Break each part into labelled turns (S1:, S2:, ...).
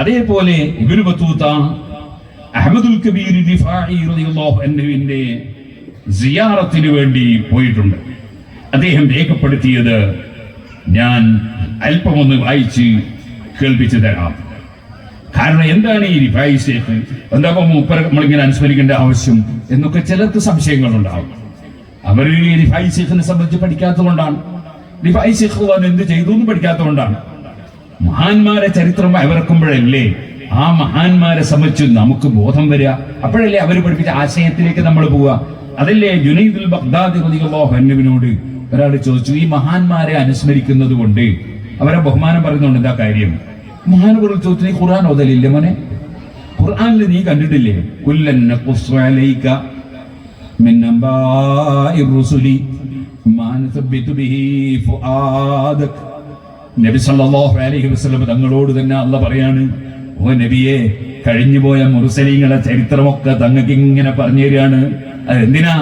S1: അതേപോലെ ഇബിന് ബത്തൂത്ത അഹമ്മദുൽ കബീർ സിയാറത്തിന് വേണ്ടി പോയിട്ടുണ്ട്. അദ്ദേഹം രേഖപ്പെടുത്തിയത് ഞാൻ അല്പമൊന്ന് വായിച്ച് കേൾപ്പിച്ചു തരാം. കാരണം എന്താണ് ഈ റിഫായി ഷേഖ് എന്താ മൂപ്പര നമ്മളിങ്ങനെ അനുസ്മരിക്കേണ്ട ആവശ്യം? എന്നൊക്കെ ചിലർക്ക് സംശയങ്ങളുണ്ടാവും അവർ ഈ റിഫായി ഷേഖിനെ സംബന്ധിച്ച് പഠിക്കാത്തതുകൊണ്ടാണ്. റിഫായി ഷേഖ് എന്ത് ചെയ്തു എന്ന് പഠിക്കാത്തതുകൊണ്ടാണ്. മഹാന്മാരെ ചരിത്രം വരക്കുമ്പോഴല്ലേ ആ മഹാന്മാരെ സംബന്ധിച്ച് നമുക്ക് ബോധം വരിക? അപ്പോഴല്ലേ അവർ പഠിപ്പിച്ച ആശയത്തിലേക്ക് നമ്മൾ പോവുക? അതല്ലേ ജുനൈദുൽ ബഗ്ദാദി അൻഹുവിനോട് ഒരാൾ ചോദിച്ചു ഈ മഹാന്മാരെ അനുസ്മരിക്കുന്നത് കൊണ്ട് അവരെ ബഹുമാനം പറയുന്നുണ്ട് എന്താ കാര്യം? മഹാനുകൾ ചോദിച്ചു നീ ഖുർആൻ ഓതലില്ലേ മോനെ? ഖുർആനിൽ നീ കണ്ടിട്ടില്ലേ? നസബ്ബിതു ബിഹി ഫുആദക നബി സല്ലല്ലാഹു അലൈഹി വസല്ലം തങ്ങളോട് തന്നെ അല്ല പറയാണ് ഓ നബിയെ കഴിഞ്ഞുപോയ മുർസലീങ്ങളെ ചരിത്രമൊക്കെ തങ്ങൾക്ക് ഇങ്ങനെ പറഞ്ഞു തരികയാണ്. അതെന്തിനാ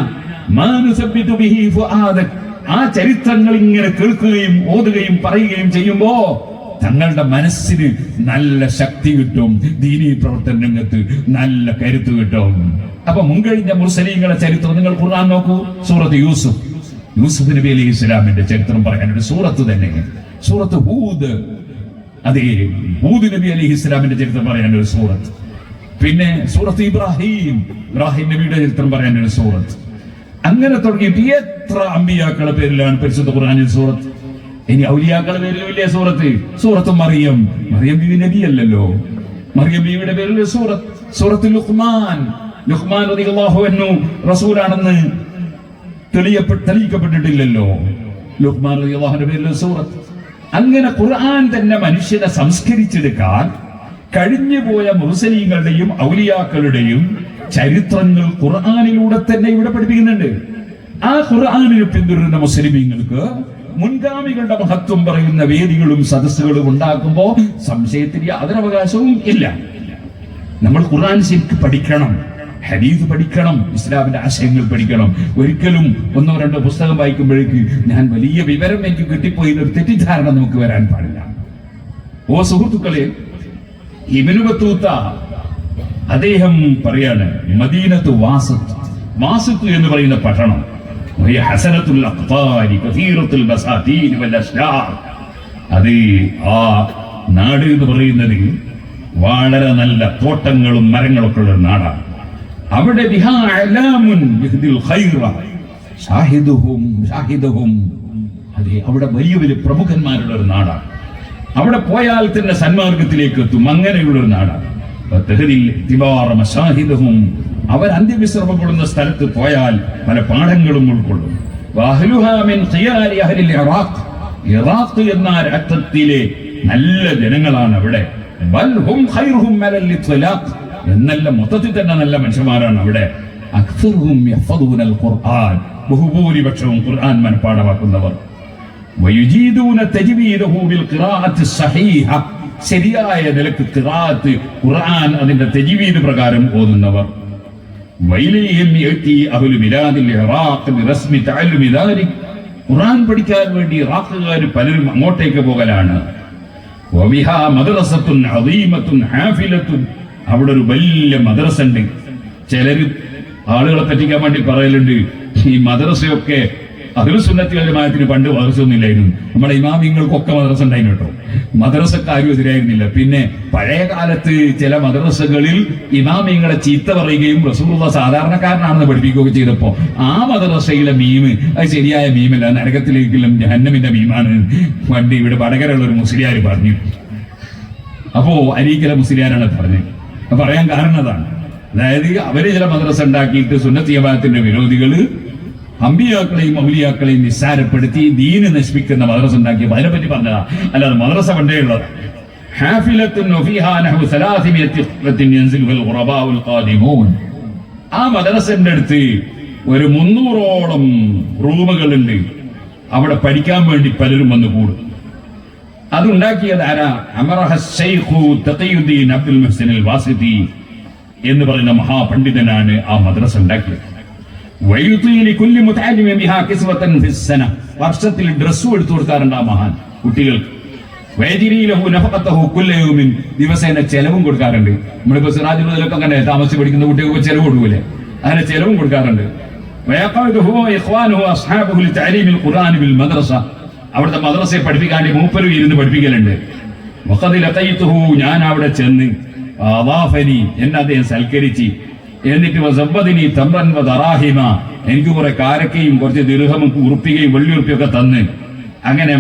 S1: ആ ചരിത്രങ്ങൾ ഇങ്ങനെ കേൾക്കുകയും ഓതുകയും പറയുകയും ചെയ്യുമ്പോ തങ്ങളുടെ മനസ്സിന് നല്ല ശക്തി കിട്ടും ദീനീ പ്രവർത്തന രംഗത്ത് നല്ല കരുത്ത് കിട്ടും. അപ്പൊ മുൻകഴിഞ്ഞ മുസ്ലിങ്ങളെ ചരിത്രം നിങ്ങൾ ഖുർആൻ നോക്കൂ സൂറത്ത് യൂസുഫ്. യൂസുഫ് നബി അലി ഇസ്ലാമിന്റെ ചരിത്രം പറയാൻ സൂറത്ത് തന്നെ. സൂറത്ത് ഹൂദ്. അതെ ഹൂദ് നബി അലി ഇസ്ലാമിന്റെ ചരിത്രം പറയാൻ ഒരു സൂറത്ത്. പിന്നെ സൂറത്ത് ഇബ്രാഹിം ഇബ്രാഹിം നബിയുടെ ചരിത്രം പറയാൻ ഒരു സൂറത്ത്. അങ്ങനെ തുടങ്ങിയിട്ട് എത്ര അമ്പിയാക്കളുടെ പേരിലാണ് പരിശുദ്ധ ഖുർആനിൽ സൂറത്ത്? ഇനി ഔലിയാക്കളുടെ പേരിൽ വലിയ സൂറത്ത്? സൂറത്ത് മറിയം. മറിയം ബിബി നബി അല്ലല്ലോ മറിയം ബിബിയുടെ പേരിൽ സൂറത്ത്. സൂറത്ത് ലുഖ്മാൻ. ലുഖ്മാൻ റളിയല്ലാഹു അൻഹു റസൂലാണെന്ന് തെളിയപ്പെട്ട് തെളിയിക്കപ്പെട്ടിട്ടില്ലല്ലോ. ലുഖ്മാൻ റളിയല്ലാഹുവിന്റെ പേരിൽ സൂറത്ത്. അങ്ങനെ ഖുർആൻ തന്നെ മനുഷ്യനെ സംസ്കരിച്ചെടുക്കാൻ കഴിഞ്ഞുപോയ മുർസലീങ്ങളുടെയും ഔലിയാക്കളുടെയും ചരിത്രങ്ങൾ ഖുർആാനിലൂടെ തന്നെ ഇവിടെ പഠിപ്പിക്കുന്നുണ്ട്. ആ ഖുർആാനിനെ പിന്തുടരുന്ന മുസ്ലിമീങ്ങൾക്ക് മുൻഗാമികളുടെ മഹത്വം പറയുന്ന വേദികളും സദസ്സുകളും ഉണ്ടാക്കുമ്പോ സംശയത്തിന് യാതൊരവകാശവും ഇല്ല. നമ്മൾ ഖുർആൻ ശരിക്ക് പഠിക്കണം. ഹദീസ് പഠിക്കണം ഇസ്ലാമിന്റെ ആശയങ്ങൾ പഠിക്കണം. ഒരിക്കലും ഒന്നോ രണ്ടോ പുസ്തകം വായിക്കുമ്പോഴേക്ക് ഞാൻ വലിയ വിവരം എനിക്ക് കിട്ടിപ്പോയി ഒരു തെറ്റിദ്ധാരണ നമുക്ക് വരാൻ പാടില്ല. ഓ സുഹൃത്തുക്കളെ ഇമിനുബത്തൂത്ത അദ്ദേഹം പറയാണ് മദീനത്ത് വാസത്ത് വാസത്ത് എന്ന് പറയുന്ന പട്ടണം. അത് ആ നാട് എന്ന് പറയുന്നത് വളരെ നല്ല തോട്ടങ്ങളും മരങ്ങളൊക്കെ ഉള്ള നാടാണ്. അവിടെ അതെ അവിടെ വലിയ വലിയ പ്രമുഖന്മാരുള്ള ഒരു നാടാണ്. അവിടെ പോയാൽ തന്നെ സന്മാർഗത്തിലേക്ക് എത്തും. അങ്ങനെയുള്ള ഒരു നാടാണ്. അവർ അന്ത്യവിശ്രമം കൊള്ളുന്ന സ്ഥലത്ത് പോയാൽ പല പാഠങ്ങളും ഉൾക്കൊള്ളും. ഇറാഖ്. എന്ന രാഷ്ട്രത്തിലെ നല്ല ജനങ്ങളാണ് അവിടെ. എന്നല്ല മൊത്തത്തിൽ തന്നെ നല്ല മനുഷ്യന്മാരാണ് അവിടെ. ബഹുഭൂരിപക്ഷവും ഖുർആൻ മനഃപ്പാടമാക്കുന്നവർ ശരിയായ നിലയ്ക്ക് ഖിറാഅത്ത് ഖുർആൻ അതിന്റെ തജ്വീദ് പ്രകാരം ഓതുന്നവർ. ഖുർആൻ പഠിക്കാൻ വേണ്ടി ഇറാഖുകാർ പലരും അങ്ങോട്ടേക്ക് പോകലാണ്. വബിഹാ മദ്രസത്തുൻ അദീമത്തുൻ ഹാഫിലത്തുൻ അവിടെ ഒരു വലിയ മദ്രസ ഉണ്ട്. ചിലര് ആളുകളെ പറ്റിക്കാൻ വേണ്ടി പറയലുണ്ട്. ഈ മദ്രസയൊക്കെ അഖിലുസുന്നത്തി ജമാഅത്തിന് പണ്ട് മദ്രസ ഒന്നുമില്ലായിരുന്നു നമ്മുടെ ഇമാമിങ്ങൾക്കൊക്കെ മദ്രസ ഉണ്ടായിരുന്നു കേട്ടോ. മദ്രസക്കാരും എതിരായിരുന്നില്ല. പിന്നെ പഴയ കാലത്ത് ചില മദ്രസകളിൽ ഇമാമിങ്ങളെ ചീത്ത പറയുകയും റസൂലുള്ള സാധാരണക്കാരനാണെന്ന് പഠിപ്പിക്കുകയൊക്കെ ചെയ്തപ്പോ ആ മദ്രസയിലെ മീമ് അത് ശരിയായ മീമല്ല നരകത്തിലേക്കിലും ജഹന്നമിന്റെ മീമാണ്. പണ്ട് ഇവിടെ വടകരയുള്ള ഒരു മുസ്ലിയാർ പറഞ്ഞു. അപ്പോ അരീക്കല മുസ്ലിയാരാണ് പറഞ്ഞത്. പറയാൻ കാരണം അതാണ്. അതായത് അവർ ചില മദ്രസ ഉണ്ടാക്കിയിട്ട് സുന്നത്ത് വിരോധികൾ അമ്പിയാക്കളെയും മൗലിയാക്കളെയും നിസ്സാരപ്പെടുത്തി ദീന് നശിപ്പിക്കുന്ന മദ്രസ ഉണ്ടാക്കിയപ്പോൾ അതിനെപ്പറ്റി പറഞ്ഞതാ. അല്ലാതെ മദ്രസ പണ്ടേ ഉള്ളത്. ആ മദ്രസന്റെ അടുത്ത് ഒരു മുന്നൂറോളം റൂമുകളുണ്ട്. അവിടെ പഠിക്കാൻ വേണ്ടി പലരും വന്ന് കൂടും അതുണ്ടാക്കിയത് ആരാ? അമറഹ ശൈഖു തഖിയുദ്ദീൻ അബ്ദുൽ മുഹ്സിൻ വാസിദി എന്ന് പറയുന്ന മഹാപണ്ഡിതനാണ് ആ മദ്രസ ഉണ്ടാക്കിയത്. വർഷത്തിൽ ഡ്രസ്സും എടുത്തു കൊടുക്കാറുണ്ട് ആ മഹാൻ കുട്ടികൾക്ക്. ദിവസേന ചെലവും കൊടുക്കാറുണ്ട്. നമ്മളിപ്പോ സിറാജുലൊക്കെ അങ്ങനെ താമസിച്ച് പഠിക്കുന്ന കുട്ടികൾക്ക് ചെലവ് കൊടുക്കൂലേ? അങ്ങനെ ചെലവും കൊടുക്കാറുണ്ട്. അവിടുത്തെ മദ്രസയെ പഠിപ്പിക്കാൻ മൂപ്പരും ഇരുന്ന് പഠിപ്പിക്കലുണ്ട്. വക്കതിലെത്തയിത്തുഹു ഞാൻ അവിടെ ചെന്ന് അവാഫനി എന്നെ അദ്ദേഹം സൽക്കരിച്ച്. എന്നിട്ട് വസബദിനി തമ്രൻ വറാഹിമ എനിക്ക് കുറെ കാരക്കയും കുറച്ച് ദീർഘമും ഉറുപ്പികയും വെള്ളിയുറുപ്പിയൊക്കെ തന്ന്. അങ്ങനെ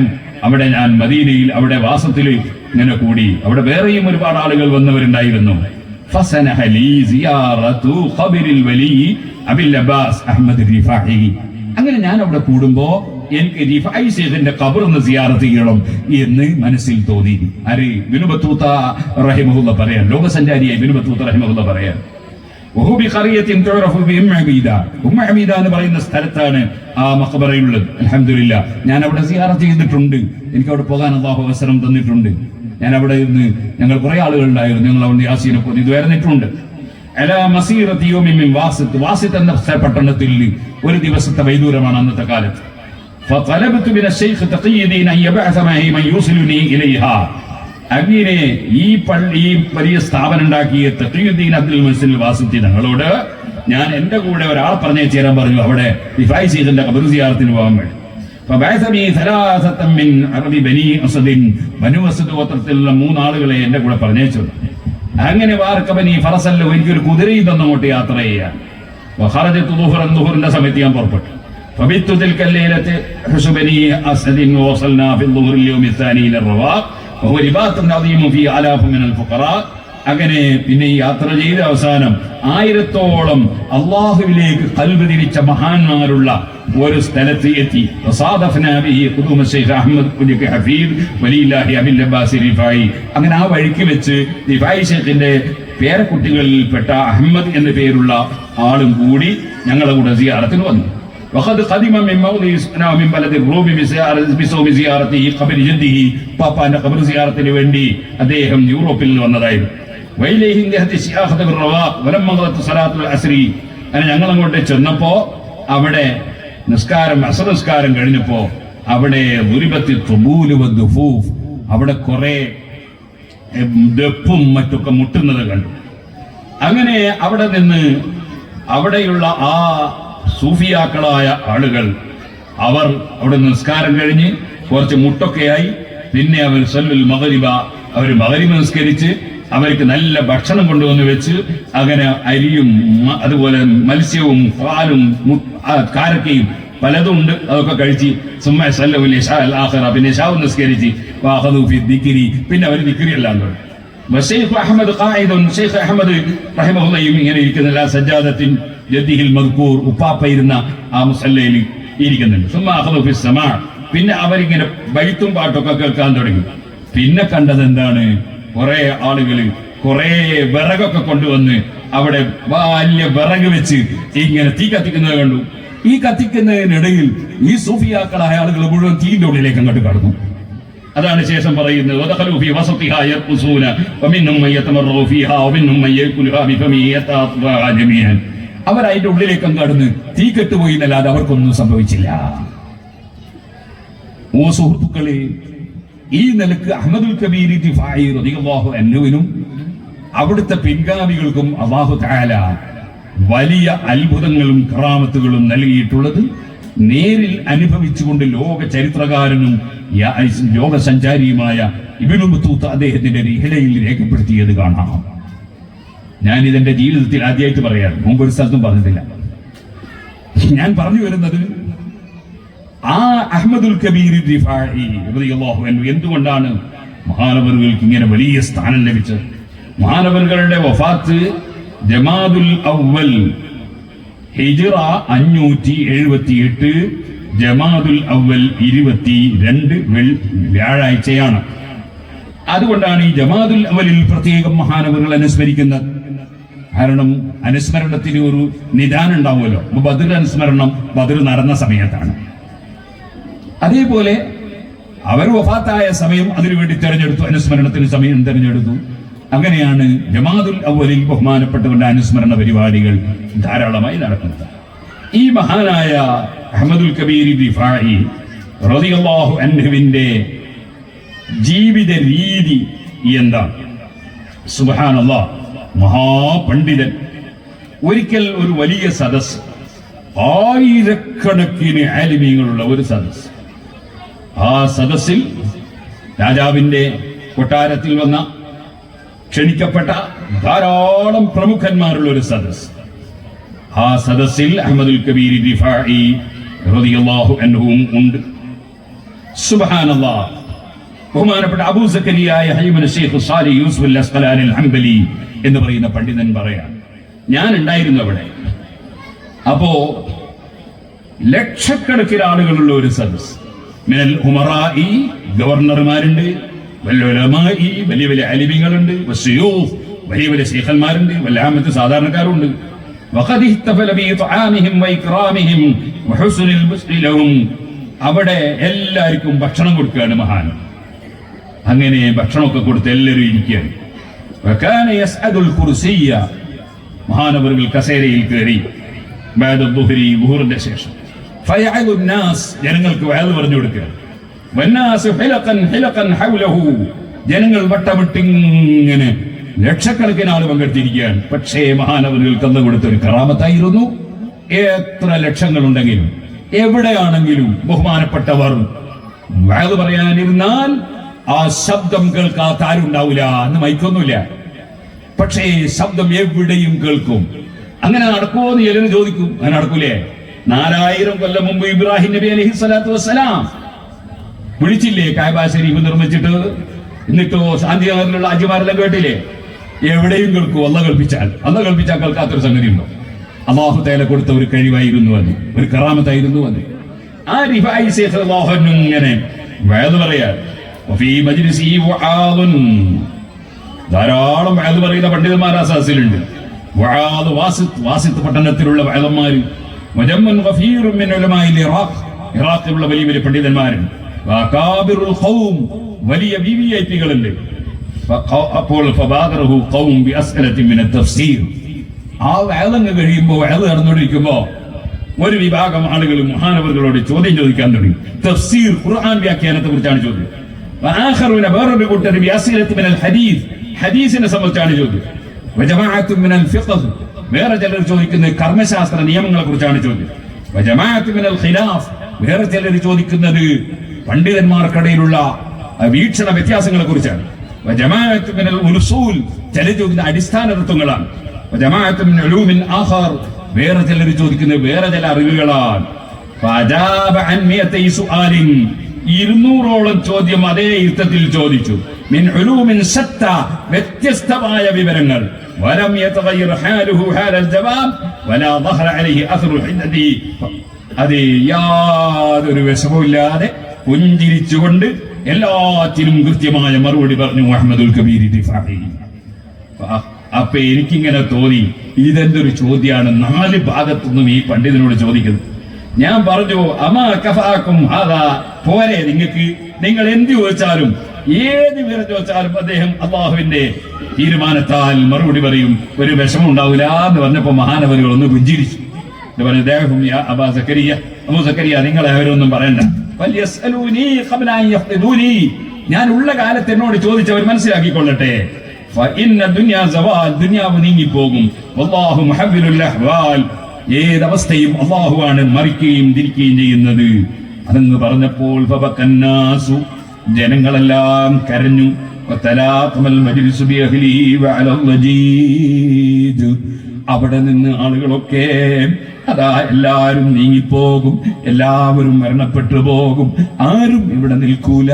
S1: അവിടെ ഞാൻ മദീനയിൽ അവിടെ വാസത്തിൽ ഇങ്ങനെ കൂടി. അവിടെ വേറെയും ഒരുപാട് ആളുകൾ വന്നവരുണ്ടായിരുന്നു. അങ്ങനെ ഞാൻ അവിടെ കൂടുമ്പോ എനിക്ക് റിഫൈ ഷേഖിന്റെ കബർ ഒന്ന് സിയാറത്ത് ചെയ്യണം എന്ന് മനസ്സിൽ തോന്നി. അരി വിനുബത്തൂത്ത റഹിമഹുല്ല പറയാൻ ലോകസഞ്ചാരിയായി വിനുബത്തൂത്ത റഹിമഹുല്ല പറയാൻ. എന്ന് പറയുന്ന സ്ഥലത്താണ് ആ മഖബറയുള്ളത്. അലഹമില്ല ഞാൻ അവിടെ സിയാറത്ത് ചെയ്തിട്ടുണ്ട്. എനിക്ക് അവിടെ പോകാൻ അള്ളാഹു അവസരം തന്നിട്ടുണ്ട്. ഞാൻ അവിടെ ഇന്ന് ഞങ്ങൾ കുറെ ആളുകളുണ്ടായിരുന്നു. ഞങ്ങൾ അവിടെ യാസീനൊക്കെ ഇതുവരെ നിന്നിട്ടുണ്ട് വാസിത്ത്. വാസിത്ത് എന്ന പട്ടണത്തിൽ ഒരു ദിവസത്തെ വൈദൂരമാണ് അന്നത്തെ കാലത്ത്. فطلبت من الشيخ تقي الدين ان يبعث ما هي من يوصلني إليها. അങ്ങനെ ഈ പള്ളി ഈ വലിയ സ്ഥാപനം ഉണ്ടാക്കിയ തെക്കീദ്ദീൻ അബ്ദുൽ മുസ്ലിം വാസത്തി തങ്ങളോട് ഞാൻ എന്റെ കൂടെ ഒരാൾ പറഞ്ഞു ചേരാൻ പറഞ്ഞു. അവിടെ റിഫായ് ചെയ്തിന്റെ കബർ സിയാറത്തിന് പോകാൻ വേണ്ടി. فبعثني ثلاثة من عرب بني أسد بنو أسد ഗോത്രത്തിലുള്ള മൂന്നാളുകളെ എന്റെ കൂടെ പറഞ്ഞേച്ചു അങ്ങനെ വാർക്കബനി ഫറസല്ല എനിക്കൊരു കുതിരയിൽ തന്നങ്ങോട്ട് യാത്ര ചെയ്യാൻ. ഖറജത്ത് ദുഹർ ദുഹറിന്റെ സമയത്ത് ഞാൻ പുറപ്പെട്ടു. فبت تلك الليلة حسبني أسد ووصلنا في الظهر اليوم الثاني إلى الرواق وهو رباط عظيم فيه آلاف من الفقراء അങ്ങനെ പിന്നെ ഈ യാത്ര ചെയ്ത അവസാനം ആയിരത്തോളം അള്ളാഹുവിലേക്ക് കൽബ് തിരിച്ച മഹാന്മാരുള്ള ഒരു സ്ഥലത്ത് എത്തി വസാദഫ്നാ ബിഹി ഖുദൂമ Sheikh Ahmad കുലിക്ക് Hafeed വലിയില്ലാഹി അബിൽ Abbas Rifai അങ്ങനെ ആ വഴിക്ക് വെച്ച് റിഫായി ഷെയ്ഖിന്റെ പേരക്കുട്ടികളിൽപ്പെട്ട അഹമ്മദ് എന്ന പേരുള്ള ആളും കൂടി ഞങ്ങളുടെ കൂടെ സിയാറത്തിന് വന്നു وقد قدم من موضع سكنه من بلد الروم بزيارة بصوم زيارته قبر جده പാപ്പാന്റെ ഖബർ സിയാറത്തിന് വേണ്ടി അദ്ദേഹം യൂറോപ്പിൽ നിന്ന് വന്നതായിരുന്നു വൈലേഹി ഇദ്ദേഹത്തെ ശിയാഖത്ത് ബിർ റവാഖ് വലമ്മ സലാത്തുൽ അസ്രി അങ്ങനെ ഞങ്ങൾ അങ്ങോട്ട് ചെന്നപ്പോ അവിടെ നിസ്കാരം അസർ നിസ്കാരം കഴിഞ്ഞപ്പോ അവിടെ ദുരിബത്തി തുബൂലു വദ്ദുഫൂഫ് അവിടെ കുറെ എം, ദപ്പും മറ്റൊക്കെ മുട്ടുന്നത് കണ്ടു അങ്ങനെ അവിടെ നിന്ന് അവിടെയുള്ള ആ സൂഫിയാക്കളായ ആളുകൾ. അവർ അവിടെ നിസ്കാരം കഴിഞ്ഞ് കുറച്ച് മുട്ടൊക്കെയായി. പിന്നെ അവർ സല്ലുൽ മകരിബ അവർ മകരിബ നിസ്കരിച്ച് അവർക്ക് നല്ല ഭക്ഷണം കൊണ്ടുവന്ന് വെച്ച് അങ്ങനെ അരിയും അതുപോലെ മത്സ്യവും പാലും കാരക്കയും പലതും ഉണ്ട്. അതൊക്കെ കഴിച്ച് സുമ്മ സല്ലു പിന്നെ നിസ്കരിച്ച്. പിന്നെ അവർ ദിക്രി എല്ലാം ഷെയ്ഖ് അഹമ്മദ് ഖായിദുൻ ഷെയ്ഖ് അഹമ്മദ് റഹിമഹുല്ലയും ഇങ്ങനെ ഇരിക്കുന്ന എല്ലാ സജ്ജാദത്തിൻ ജദ്ദിഹിൽ മദ്കൂർ ഉപ്പാപ്പ ഇരുന്ന ആ മുസല്ലയിൽ ഇരിക്കുന്നുണ്ട്. സുമ്മാ അഹദു ഫിസ് സമാ. പിന്നെ അവരിങ്ങനെ ബൈത്തും പാട്ടൊക്കെ കേൾക്കാൻ തുടങ്ങി. പിന്നെ കണ്ടത് എന്താണ്? കുറെ ആളുകൾ കുറേ വിറകൊക്കെ കൊണ്ടുവന്ന് അവിടെ വലിയ വിറക് വെച്ച് ഇങ്ങനെ തീ കത്തിക്കുന്നത് കണ്ടു. ഈ കത്തിക്കുന്നതിനിടയിൽ ഈ സൂഫിയാക്കളായ ആളുകൾ മുഴുവൻ തീന്റെ ഉള്ളിലേക്ക് അങ്ങോട്ട് കടന്നു. അതാണ് ശേഷം പറയുന്നത്. അവർ ഉള്ളിലേക്ക് ഉള്ളിലേക്കും കടന്ന് തീ കെട്ടുപോയി എന്നല്ലാതെ അവർക്കൊന്നും സംഭവിച്ചില്ല. ഓ സുഹൃത്തുക്കളെ ഈ നിലയ്ക്ക് അഹമ്മദുൽ കബീർ റളിയല്ലാഹു അവിടുത്തെ പിൻഗാമികൾക്കും അള്ളാഹു താല വലിയ അത്ഭുതങ്ങളും ക്രാമത്തുകളും നൽകിയിട്ടുള്ളത് നേരിൽ അനുഭവിച്ചുകൊണ്ട് ലോക ചരിത്രകാരനും ലോക സഞ്ചാരിയുമായ ഇബ്നു ബത്തൂത്ത അദ്ദേഹത്തിന്റെ റിഹലയിൽ രേഖപ്പെടുത്തിയത് കാണാം. ഞാൻ ഇതെന്റെ ജീവിതത്തിൽ ആദ്യമായിട്ട് പറയാം മുമ്പ് ഒരു സ്ഥലത്തും പറഞ്ഞിട്ടില്ല. ഞാൻ പറഞ്ഞു വരുന്നത് ആ അഹമ്മദുൽ എന്തുകൊണ്ടാണ് മഹാനവറുകൾക്ക് ഇങ്ങനെ വലിയ സ്ഥാനം ലഭിച്ചത്? മഹാനവറുകളുടെ വഫാത്ത് ജമാദുൽ ഹിജ്റ അഞ്ഞൂറ്റി എഴുപത്തി എട്ട് ജമാദുൽ അവൽ ഇരുപത്തി രണ്ട് വ്യാഴാഴ്ചയാണ്. അതുകൊണ്ടാണ് ഈ ജമാദുൽ അവലിൽ പ്രത്യേകം മഹാനവറുകൾ അനുസ്മരിക്കുന്നത്. കാരണം അനുസ്മരണത്തിന് ഒരു നിദാനം ഉണ്ടാവുമല്ലോ. ബദർ അനുസ്മരണം ബദർ നടന്ന സമയത്താണ്. അതേപോലെ അവർ വഫാത്തായ സമയം അതിനുവേണ്ടി തെരഞ്ഞെടുത്തു. അനുസ്മരണത്തിന് സമയം തെരഞ്ഞെടുത്തു. അങ്ങനെയാണ് ജമാദുൽ അവലിൽ ബഹുമാനപ്പെട്ടവരുടെ അനുസ്മരണ പരിപാടികൾ ധാരാളമായി നടക്കുന്നത്. ഈ മഹാനായ അഹമ്മദുൽ കബീർ ദിഫായി റളിയല്ലാഹു അൻഹുവിന്റെ ജീവിത രീതി എന്താണ്? സുബാനല്ല മഹാപണ്ഡിതൻ ഒരിക്കൽ ഒരു വലിയ സദസ് ആയിരക്കണക്കിന് ആലിമീങ്ങളുള്ള ഒരു സദസ് ആ സദസ്സിൽ രാജാവിന്റെ കൊട്ടാരത്തിൽ വന്ന ക്ഷണിക്കപ്പെട്ട ധാരാളം പ്രമുഖന്മാരുള്ള ഒരു സദസ് ആ സദസ്സിൽ അഹമ്മദുൽ കബീർ അൻഹുവും ഉണ്ട്. സുബ്ഹാനല്ലാഹ്. ബഹുമാനപ്പെട്ട അബൂ സക്കരിയായ ഹൈമൻ ഷെയ്ഖ് സാലി അൽ അൽ ഹംബലി എന്ന് പറയുന്ന പണ്ഡിതൻ പറയാം. ഞാൻ ഉണ്ടായിരുന്നു അവിടെ. അപ്പോ ലക്ഷക്കണക്കിന് ആളുകളുള്ള ഒരു സദസ് മിനൽ ഉമറായി ഗവർണർമാരുണ്ട് വല്ലുലമായി വലിയ വലിയ അലിമികളുണ്ട് വസ്യൂഫ് വലിയ വലിയ ശേഖന്മാരുണ്ട് വല്ലാമത്ത് സാധാരണക്കാരുണ്ട് وقد احتفل بإطعامهم وإكرامهم وحسن البشر لهم അവിടെ എല്ലാവർക്കും ഭക്ഷണം കൊടുക്കുകയാണ് മഹാൻ അങ്ങനെ ഭക്ഷണമൊക്കെ കൊടുത്ത് എല്ലാവരും ഇരിക്കുകയാണ് وكان يسعد الكرسي മഹാനവറുകൾ കസേരയിൽ കയറി ബാദ ബുഹരി ബുഹറിന്റെ ശേഷം ഫയഅലു الناس ജനങ്ങൾക്ക് വയത് പറഞ്ഞു കൊടുക്കുക ജനങ്ങൾ വട്ടമിട്ടിങ്ങനെ ലക്ഷക്കണക്കിന് ആൾ പങ്കെടുത്തിരിക്കുകയാണ്. പക്ഷേ മഹാനവറുകൾ തന്നു കൊടുത്ത ഒരു കറാമത്തായിരുന്നു. എത്ര ലക്ഷങ്ങൾ ലക്ഷങ്ങളുണ്ടെങ്കിലും എവിടെയാണെങ്കിലും ബഹുമാനപ്പെട്ടവർ വയത് പറയാനിരുന്നാൽ ആ ശബ്ദം കേൾക്കാത്ത ആരും ഉണ്ടാവില്ല എന്ന് മൈക്കൊന്നുമില്ല. പക്ഷേ ശബ്ദം എവിടെയും കേൾക്കും. അങ്ങനെ നടക്കുമോ എന്ന് ചിലർ ചോദിക്കും. അങ്ങനെ നടക്കൂലേ? നാലായിരം കൊല്ലം മുമ്പ് ഇബ്രാഹിം നബി അലൈഹി സ്വലാത്തു വസ്സലാം വിളിച്ചില്ലേ കായബ ശരീഫ് നിർമ്മിച്ചിട്ട്? എന്നിട്ടോ ശാന്തിനഗറിലുള്ള അജിമാരെല്ലാം കേട്ടില്ലേ? എവിടെയും കേൾക്കൂ അല്ല കൽപ്പിച്ചാൽ അല്ല കൽപ്പിച്ചാൽ കേൾക്കാത്തൊരു സംഗതി ഉണ്ടോ അള്ളാഹു തേല കൊടുത്ത ഒരു കഴിവായിരുന്നു അത്. ഒരു കറാമത്തായിരുന്നു അത്. ആ റിഫായി ഇങ്ങനെ വേദ പറയാ ധാരാളം വയത് പറയുന്ന പണ്ഡിതന്മാർ ആ വാസിത് വാസിത്ത് പട്ടണത്തിലുള്ള ഇറാഖ്. ഇറാഖിലുള്ള വലിയ വലിയ പണ്ഡിതന്മാരുണ്ട്. വലിയ വി വി ഐ പികളല്ലേ അപ്പോൾ ആ വേലങ്ങ് കഴിയുമ്പോൾ വേല നടന്നുകൊണ്ടിരിക്കുമ്പോൾ ഒരു വിഭാഗം ആളുകൾ മഹാനവറുകളോട് ചോദ്യം ചോദിക്കാൻ തുടങ്ങി. തഫ്സീർ ഖുർആൻ വ്യാഖ്യാനത്തെ കുറിച്ചാണ് ചോദ്യം. വേറൊരു കൂട്ടരും ഹദീസ് ഹദീസിനെ സംബന്ധിച്ചാണ് ചോദ്യം. വേറെ ചിലർ ചോദിക്കുന്ന കർമ്മശാസ്ത്ര നിയമങ്ങളെ കുറിച്ചാണ് ചോദ്യം. വേറെ ചിലർ ചോദിക്കുന്നത് പണ്ഡിതന്മാർക്കിടയിലുള്ള ആ, വീക്ഷണ വ്യത്യാസങ്ങളെ കുറിച്ചാണ് വജമാഅത്തു മിനൽ ഉലുസൂൽ ചില ചോദിക്കുന്ന അടിസ്ഥാന തത്വങ്ങളാണ് വജമാഅത്തു മിൻ ഉലൂമിൻ ആഖർ വേറെ ചിലർ ചോദിക്കുന്നത് വേറെ ചില അറിവുകളാണ് ഫഅജാബ അൻ മിയതൈ സുആലിൻ ഇരുന്നൂറോളം ചോദ്യം അതേ യുദ്ധത്തിൽ ചോദിച്ചു മിൻ ഉലൂമിൻ സത്ത വ്യത്യസ്തമായ വിവരങ്ങൾ വലം യതഗയ്യർ ഹാലുഹു ഹാലൽ ജവാബ് വലാ ظهر عليه اثر الحدة അത് യാതൊരു വിഷമവുമില്ലാതെ പുഞ്ചിരിച്ചുകൊണ്ട് എല്ലാത്തിനും കൃത്യമായ മറുപടി പറഞ്ഞു മുഹമ്മദുൽ കബീർ അപ്പൊ എനിക്കിങ്ങനെ തോന്നി ഒരു ചോദ്യമാണ്? നാല് ഭാഗത്തുനിന്നും ഈ പണ്ഡിതനോട് ചോദിക്കുന്നത് ഞാൻ പറഞ്ഞു അമാ കഫാക്കും അതാ പോരെ നിങ്ങൾക്ക് നിങ്ങൾ എന്ത് ചോദിച്ചാലും ഏത് വിവരം ചോദിച്ചാലും അദ്ദേഹം അള്ളാഹുവിന്റെ തീരുമാനത്താൽ മറുപടി പറയും. ഒരു വിഷമം ഉണ്ടാവില്ല എന്ന് പറഞ്ഞപ്പോ മഹാനവരുകൾ ഒന്ന് പുഞ്ചിരിച്ചു. പറഞ്ഞു ദേഹം യാ അബാ സക്കരിയ അബൂ സക്കരിയ നിങ്ങളെ അവരൊന്നും പറയണ്ട. ഞാൻ ഉള്ള കാലത്ത് എന്നോട് ചോദിച്ചവർ മനസ്സിലാക്കിക്കൊള്ളട്ടെ. ദുനിയാവ് നീങ്ങിപ്പോകും. ഏതവസ്ഥയും അള്ളാഹുവാണ് മറിക്കുകയും തിരിക്കുകയും ചെയ്യുന്നത്. അതങ്ങ് പറഞ്ഞപ്പോൾ ജനങ്ങളെല്ലാം കരഞ്ഞു. അവിടെ നിന്ന് ആളുകളൊക്കെ അതാ എല്ലാവരും നീങ്ങിപ്പോകും. എല്ലാവരും മരണപ്പെട്ടു പോകും. ആരും ഇവിടെ നിൽക്കൂല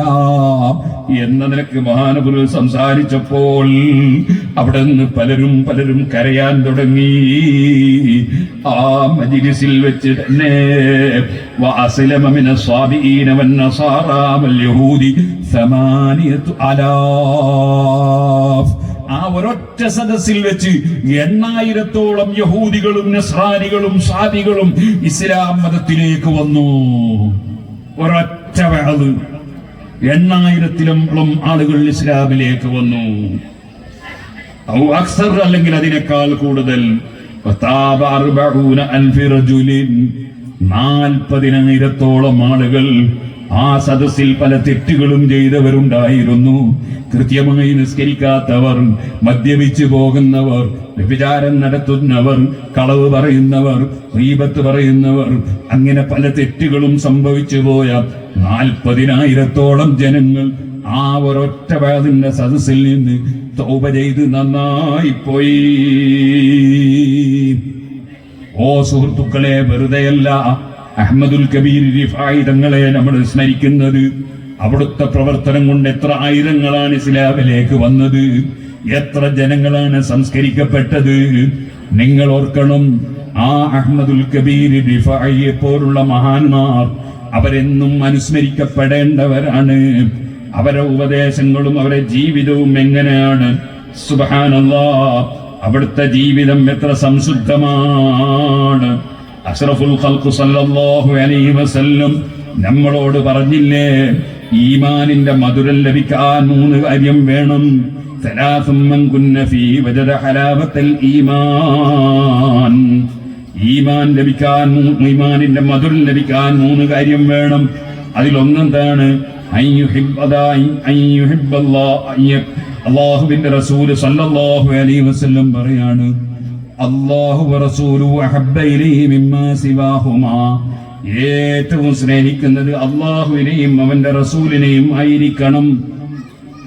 S1: എന്ന നിലയ്ക്ക് മഹാനപുരു സംസാരിച്ചപ്പോൾ അവിടെ നിന്ന് പലരും പലരും കരയാൻ തുടങ്ങി. ആ മജിലിസിൽ വെച്ച് തന്നെ ആ ഒരൊറ്റ സദസ്സിൽ വെച്ച് എണ്ണായിരത്തോളം യഹൂദികളും നസ്രാനികളും സാബികളും ഇസ്ലാം മതത്തിലേക്ക് വന്നു. ഒരൊറ്റ വേൾ എണ്ണായിരത്തിലും ആളുകൾ ഇസ്ലാമിലേക്ക് വന്നു. അക്സർ അല്ലെങ്കിൽ അതിനേക്കാൾ കൂടുതൽ. നാൽപ്പതിനായിരത്തോളം ആളുകൾ ആ സദസ്സിൽ പല തെറ്റുകളും ചെയ്തവരുണ്ടായിരുന്നു. കൃത്യമായി നിസ്കരിക്കാത്തവർ മദ്യപിച്ചു പോകുന്നവർ വ്യഭിചാരം നടത്തുന്നവർ കളവ് പറയുന്നവർ റീബത്ത് പറയുന്നവർ അങ്ങനെ പല തെറ്റുകളും സംഭവിച്ചു പോയ നാൽപ്പതിനായിരത്തോളം ജനങ്ങൾ ആ ഒരൊറ്റ വേദന്റെ സദസ്സിൽ നിന്ന് തോപ ചെയ്ത് നന്നായി പോയി. ഓ സുഹൃത്തുക്കളെ വെറുതെയല്ല. അഹമ്മദുൽ കബീർ റിഫായി തങ്ങളെ നമ്മൾ സ്മരിക്കുന്നത്. അവിടുത്തെ പ്രവർത്തനം കൊണ്ട് എത്ര ആയിരങ്ങളാണ് ഇസ്ലാമിലേക്ക് വന്നത്. എത്ര ജനങ്ങളാണ് സംസ്കരിക്കപ്പെട്ടത്. നിങ്ങൾ ഓർക്കണം ആ അഹമ്മദുൽ കബീർ റിഫായിയെ പോലുള്ള മഹാന്മാർ അവരെന്നും അനുസ്മരിക്കപ്പെടേണ്ടവരാണ്. അവരെ ഉപദേശങ്ങളും അവരെ ജീവിതവും എങ്ങനെയാണ്? സുബാനല്ലാ അവിടുത്തെ ജീവിതം എത്ര സംശുദ്ധമാണ്. അഷ്റഫുൽ ഖൽഖു സല്ലല്ലാഹു അലൈഹി വസല്ലം നമ്മളോട് പറഞ്ഞില്ലേ ഈമാനിന്റെ മധുരം ലഭിക്കാൻ മൂന്ന് കാര്യം വേണം. ഈമാൻ. ഈമാൻ ലഭിക്കാൻ ഈമാനിന്റെ മധുരം ലഭിക്കാൻ മൂന്ന് കാര്യം വേണം. അതിലൊന്നെന്താണ്? അള്ളാഹുവിന്റെ റസൂൽ സല്ലല്ലാഹു അലൈഹി വസല്ലം പറയാണ് അള്ളാഹു സിവാഹുമാ. ഏറ്റവും സ്നേഹിക്കുന്നത് അള്ളാഹുവിനെയും അവന്റെ റസൂലിനെയും ആയിരിക്കണം.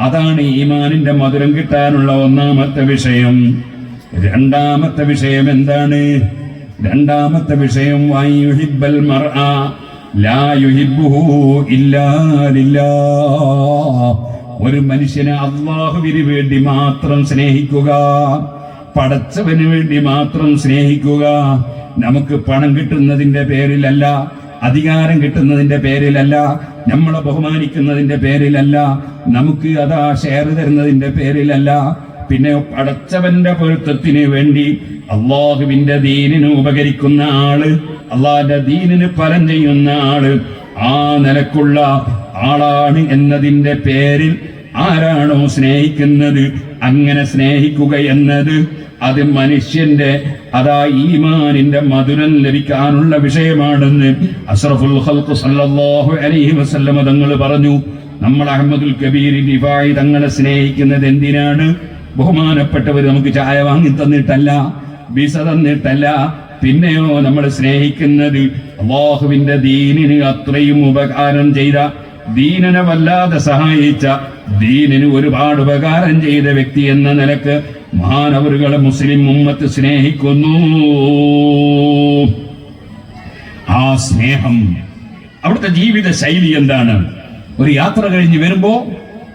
S1: അതാണ് ഈമാനിന്റെ മധുരം കിട്ടാനുള്ള ഒന്നാമത്തെ വിഷയം. രണ്ടാമത്തെ വിഷയം എന്താണ്? രണ്ടാമത്തെ വിഷയം വായുഹിബൽ. ഒരു മനുഷ്യനെ അള്ളാഹുവിന് വേണ്ടി മാത്രം സ്നേഹിക്കുക. പടച്ചവന് വേണ്ടി മാത്രം സ്നേഹിക്കുക. നമുക്ക് പണം കിട്ടുന്നതിന്റെ പേരിലല്ല അധികാരം കിട്ടുന്നതിന്റെ പേരിലല്ല നമ്മളെ ബഹുമാനിക്കുന്നതിന്റെ പേരിലല്ല നമുക്ക് അതാ ഷെയർ തരുന്നതിന്റെ പേരിലല്ല. പിന്നെ പടച്ചവന്റെ പൊരുത്തത്തിന് വേണ്ടി അള്ളാഹുവിന്റെ ദീനിന് ഉപകരിക്കുന്ന ആൾ അള്ളാഹിന്റെ ദീനിന് ഫലം ചെയ്യുന്ന ആൾ ആ നിലക്കുള്ള ആളാണ് എന്നതിന്റെ പേരിൽ ആരാണോ സ്നേഹിക്കുന്നത്? അങ്ങനെ സ്നേഹിക്കുക എന്നത് അത് മനുഷ്യന്റെ അതാ ഈമാനിന്റെ മധുരം ലഭിക്കാനുള്ള വിഷയമാണെന്ന് അഷ്റഫുൽ ഖൽഖ് സല്ലല്ലാഹു അലൈഹി വസല്ലമ തങ്ങൾ പറഞ്ഞു. നമ്മൾ അഹമ്മദുൽ കബീർ ഡിഫായി തങ്ങളെ സ്നേഹിക്കുന്നത് എന്തിനാണ്? ബഹുമാനപ്പെട്ടവർ നമുക്ക് ചായ വാങ്ങി തന്നിട്ടല്ല വിസ തന്നിട്ടല്ല. പിന്നെയോ നമ്മൾ സ്നേഹിക്കുന്നത് അള്ളാഹുവിന്റെ ദീനിന് അത്രയും ഉപകാരം ചെയ്ത ദീനനെ വല്ലാതെ സഹായിച്ച ദീനിന് ഒരുപാട് ഉപകാരം ചെയ്ത വ്യക്തി എന്ന നിലയ്ക്ക് മാനവറുകളെ മുസ്ലിം ഉമ്മത്ത് സ്നേഹിക്കുന്നു. ആ സ്നേഹം അവിടുത്തെ ജീവിത ശൈലി എന്താണ്? ഒരു യാത്ര കഴിഞ്ഞ് വരുമ്പോ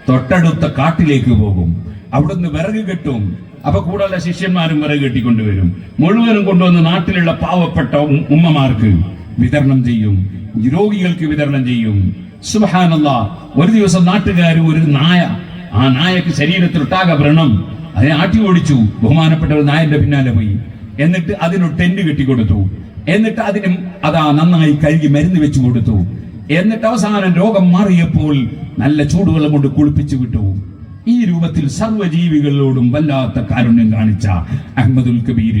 S1: തൊട്ടടുത്ത കാട്ടിലേക്ക് പോകും. അവിടുന്ന് വിറക് കെട്ടും. അപ്പൊ കൂടാതെ ശിഷ്യന്മാരും വിറക് കെട്ടിക്കൊണ്ടുവരും. മുഴുവനും കൊണ്ടുവന്ന് നാട്ടിലുള്ള പാവപ്പെട്ട ഉമ്മമാർക്ക് വിതരണം ചെയ്യും. രോഗികൾക്ക് വിതരണം ചെയ്യും. സുബഹാനല്ല ഒരു ദിവസം നാട്ടുകാർ ഒരു നായ ആ നായക്ക് ശരീരത്തിലൊട്ടാകെ വ്രണം. അതിനെ ആട്ടി ഓടിച്ചു. ബഹുമാനപ്പെട്ട ഒരു നായന്റെ പിന്നാലെ പോയി. എന്നിട്ട് അതിന് ടെന്റ് കെട്ടിക്കൊടുത്തു. എന്നിട്ട് അതിന് അതാ നന്നായി കഴുകി മരുന്ന് വെച്ചു കൊടുത്തു. എന്നിട്ട് അവസാനം രോഗം മാറിയപ്പോൾ നല്ല ചൂടുവെള്ളം കൊണ്ട് കുളിപ്പിച്ചു വിട്ടു. ഈ രൂപത്തിൽ സർവജീവികളോടും വല്ലാത്ത കാരുണ്യം കാണിച്ച അഹമ്മദുൽ കബീർ